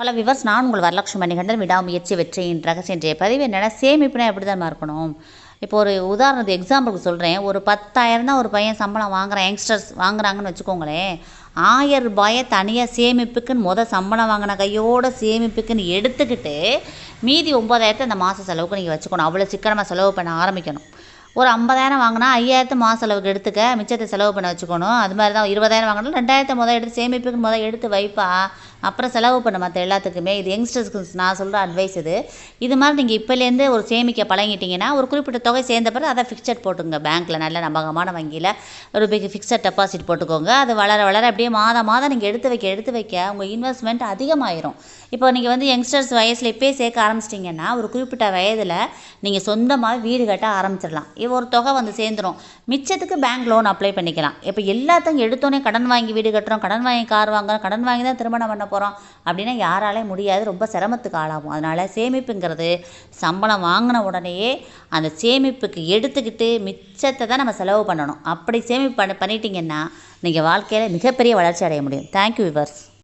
Hello viewers நான் உங்கள் வரலட்சுமி மணிகண்டன் விடாமுயற்சி வெற்றியின் ரகசியம் பதிவு என்னென்னா சேமிப்புனா எப்படி தான் இருக்கணும் இப்போ ஒரு உதாரணத்துக்கு எக்ஸாம்பிளுக்கு சொல்கிறேன் ஒரு பத்தாயிரம் தான் ஒரு பையன் சம்பளம் வாங்குறான் யங்ஸ்டர்ஸ் வாங்குறாங்கன்னு வச்சுக்கோங்களேன். ஆயிரம் ரூபாயை தனியாக சேமிப்புக்குன்னு முத சம்பளம் வாங்கின கையோட சேமிப்புக்குன்னு எடுத்துக்கிட்டு மீதி ஒம்பதாயிரத்தை அந்த மாத செலவுக்கு நீங்கள் வச்சுக்கணும். அவ்வளோ சிக்கனமாக செலவு பண்ண ஆரம்பிக்கணும். ஒரு ஐம்பதாயிரம் வாங்கினா ஐயாயிரத்து மாத செலவுக்கு எடுத்துக்க மிச்சத்தை செலவு பண்ண வச்சுக்கணும். அது மாதிரி தான் இருபதாயிரம் வாங்கினா ரெண்டாயிரத்தை முதல் எடுத்து சேமிப்புக்கு முதல் எடுத்து வைப்பா. அப்புறம் செலவு பண்ண மற்ற எல்லாத்துக்குமே. இது யங்ஸ்டர்ஸ்க்கு நான் சொல்கிற அட்வைஸ் இது. இது மாதிரி நீங்கள் இப்போலேருந்து ஒரு சேமிக்க பழகிட்டிங்கன்னா ஒரு குறிப்பிட்ட தொகை சேர்ந்த பிறகு அதை ஃபிக்ஸட் போட்டுங்க பேங்க்கில் நல்ல நம்பகமான வங்கியில் ஒரு பிக் ஃபிக்ஸட் டெபாசிட் போட்டுக்கோங்க. அது வளர வளர அப்படியே மாதம் மாதம் நீங்கள் எடுத்து வைக்க எடுத்து வைக்க உங்கள் இன்வெஸ்ட்மெண்ட் அதிகமாயிரும். இப்போ நீங்கள் வந்து யங்ஸ்டர்ஸ் வயசில் இப்போயே சேர்க்க ஆரம்பிச்சிட்டிங்கன்னா ஒரு குறிப்பிட்ட வயதில் நீங்கள் சொந்தமாக வீடு கட்ட ஆரம்பிச்சிடலாம். இது ஒரு தொகை வந்து சேர்ந்துடும் மிச்சத்துக்கு பேங்க் லோன் அப்ளை பண்ணிக்கலாம். இப்போ எல்லாத்தையும் எடுத்தோன்னே கடன் வாங்கி வீடு கட்டுறோம் கடன் வாங்கி கார் வாங்குறோம் கடன் வாங்கி தான் திருமணம் பண்ண போகிறோம் அப்படின்னா யாராலே முடியாது. ரொம்ப சிரமத்துக்கு ஆளாகும். அதனால் சேமிப்புங்கிறது சம்பளம் வாங்கின உடனேயே அந்த சேமிப்புக்கு எடுத்துக்கிட்டு மிச்சத்தை தான் நம்ம செலவு பண்ணணும். அப்படி சேமிப்பு பண்ண பண்ணிட்டீங்கன்னா நீங்கள் வாழ்க்கையில் மிகப்பெரிய வளர்ச்சி அடைய முடியும். Thank you viewers